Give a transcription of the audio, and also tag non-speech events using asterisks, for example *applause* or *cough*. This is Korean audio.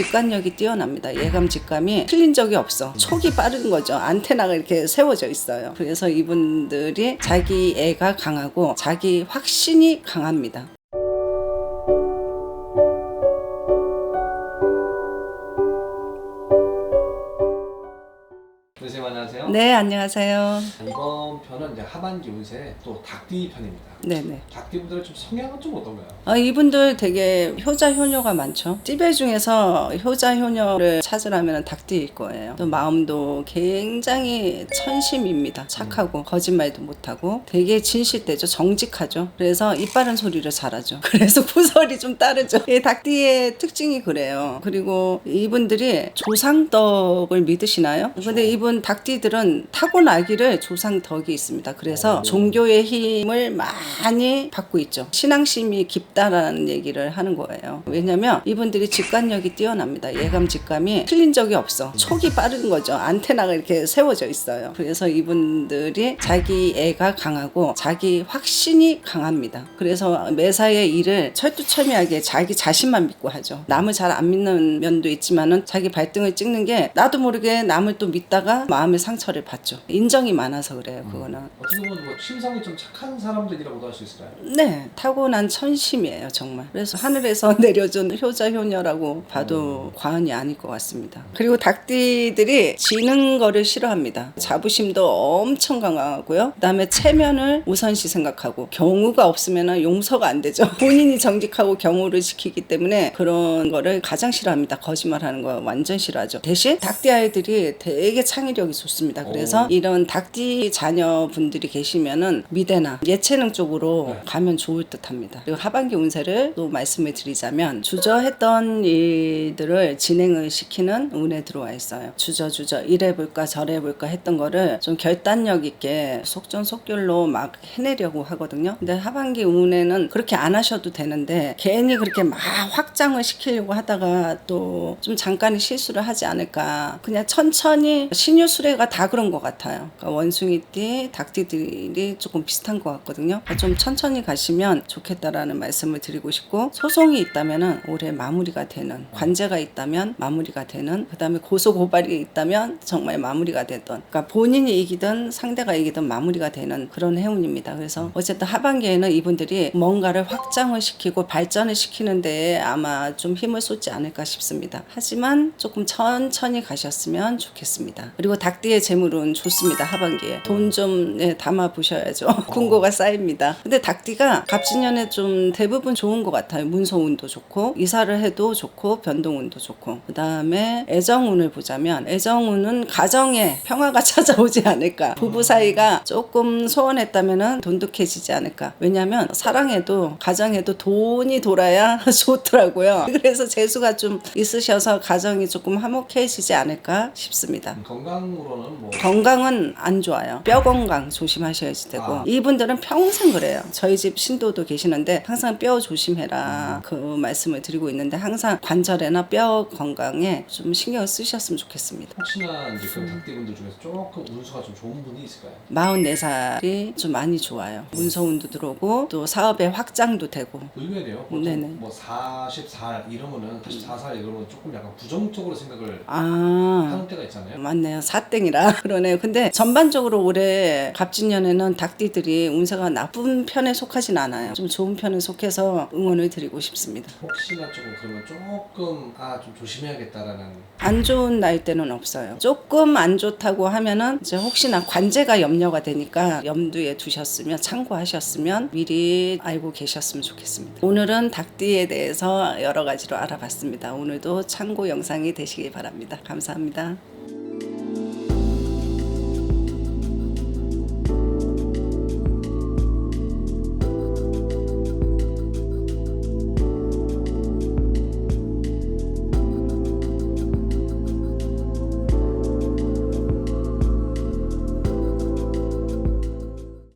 직관력이 뛰어납니다. 예감 직감이 틀린 적이 없어. 촉이 빠른 거죠. 안테나가 이렇게 세워져 있어요. 그래서 이분들이 자기 애가 강하고 자기 확신이 강합니다. 선생님 안녕하세요. 네, 안녕하세요. 이번 편은 이제 하반기 운세 또 닭띠 편입니다. 네네. 닭띠분들의 좀 성향은 좀 어떤가요? 아, 이분들 되게 효자 효녀가 많죠. 띠배 중에서 효자 효녀를 찾으라면 닭띠일 거예요. 또 마음도 굉장히 천심입니다. 착하고 거짓말도 못하고 되게 진실되죠. 정직하죠. 그래서 입 바른 소리를 잘하죠. *laughs* 그래서 구설이 좀 따르죠. 이 닭띠의 특징이 그래요. 그리고 이분들이 조상덕을 믿으시나요? 근데 이분 닭띠들은 타고나기를 조상 덕이 있습니다. 그래서 종교의 힘을 많이 받고 있죠. 신앙심이 깊다라는 얘기를 하는 거예요. 왜냐면 이분들이 직관력이 뛰어납니다. 예감 직감이 틀린 적이 없어. 촉이 빠른 거죠. 안테나가 이렇게 세워져 있어요. 그래서 이분들이 자기 애가 강하고 자기 확신이 강합니다. 그래서 매사의 일을 철두철미하게 자기 자신만 믿고 하죠. 남을 잘 안 믿는 면도 있지만은 자기 발등을 찍는 게 나도 모르게 남을 또 믿다가 마음의 상처를 받죠. 인정이 많아서 그래요. 그거는. 어떻게 보면 뭐 심성이 좀 착한 사람들이라고도 할 수 있을까요? 네, 타고난 천심이에요, 정말. 그래서 하늘에서 *laughs* 내려준 효자 효녀라고 봐도 과언이 아닐 것 같습니다. 그리고 닭띠들이 지는 거를 싫어합니다. 자부심도 엄청 강하고요. 그다음에 체면을 우선시 생각하고 경우가 없으면 용서가 안 되죠. *laughs* 본인이 정직하고 경우를 지키기 때문에 그런 거를 가장 싫어합니다. 거짓말하는 거 완전 싫어하죠. 대신 닭띠 아이들이 되게 창의 력이 좋습니다. 그래서 오. 이런 닭띠 자녀분들이 계시면은 미대나 예체능 쪽으로 네. 가면 좋을 듯합니다. 그리고 하반기 운세를 또 말씀을 드리자면 주저했던 일들을 진행을 시키는 운에 들어와 있어요. 주저 주저 이래 볼까 저래 볼까 했던 거를 좀 결단력 있게 속전속결로 막 해내려고 하거든요. 근데 하반기 운에는 그렇게 안 하셔도 되는데 괜히 그렇게 막 확장을 시키려고 하다가 또 좀 잠깐의 실수를 하지 않을까. 그냥 천천히 신유 수레가 다 그런 것 같아요. 그러니까 원숭이띠, 닭띠들이 조금 비슷한 것 같거든요. 그러니까 좀 천천히 가시면 좋겠다라는 말씀을 드리고 싶고 소송이 있다면은 올해 마무리가 되는 관제가 있다면 마무리가 되는 그다음에 고소 고발이 있다면 정말 마무리가 되던 그러니까 본인이 이기든 상대가 이기든 마무리가 되는 그런 해운입니다. 그래서 어쨌든 하반기에는 이분들이 뭔가를 확장을 시키고 발전을 시키는 데에 아마 좀 힘을 쏟지 않을까 싶습니다. 하지만 조금 천천히 가셨으면 좋겠습니다. 그리고 닭띠의 재물은 좋습니다. 하반기에 돈 좀 담아 보셔야죠. *laughs* 궁고가 쌓입니다. 근데 닭띠가 갑진년에 좀 대부분 좋은 것 같아요. 문서운도 좋고 이사를 해도 좋고 변동운도 좋고 그 다음에 애정운을 보자면 애정운은 가정에 평화가 *laughs* 찾아오지 않을까. 부부 사이가 조금 소원했다면은 돈독해지지 않을까. 왜냐하면 사랑해도 가정에도 돈이 돌아야 *laughs* 좋더라고요. 그래서 재수가 좀 있으셔서 가정이 조금 화목해지지 않을까 싶습니다. 건강 으로는 뭐 건강은 안 좋아요. 뼈 건강 조심하셔야지 되고 아. 이분들은 평생 그래요. 저희 집 신도도 계시는데 항상 뼈 조심해라 그 말씀을 드리고 있는데 항상 관절이나 뼈 건강에 좀 신경 을 쓰셨으면 좋겠습니다. 혹시나 이제 그 닭띠분들 중에서 조금 운수가 좀 좋은 분이 있을까요? 44살이 좀 많이 좋아요. 문서운도 들어오고 또 사업의 확장도 되고 의외래요. 보통 네네. 뭐 44살 이러면은 44살 이러면 조금 약간 부정적으로 생각을 아 하는 때가 있잖아요. 맞네요. 사땡이라 *laughs* 그러네요. 근데 전반적으로 올해 갑진년에는 닭띠들이 운세가 나쁜 편에 속하진 않아요. 좀 좋은 편에 속해서 응원을 드리고 싶습니다. 혹시나 조금 그러면 조금 아 좀 조심해야겠다라는 안 좋은 날 때는 없어요. 조금 안 좋다고 하면은 이제 혹시나 관제가 염려가 되니까 염두에 두셨으면 참고하셨으면 미리 알고 계셨으면 좋겠습니다. 오늘은 닭띠에 대해서 여러 가지로 알아봤습니다. 오늘도 참고 영상이 되시기 바랍니다. 감사합니다.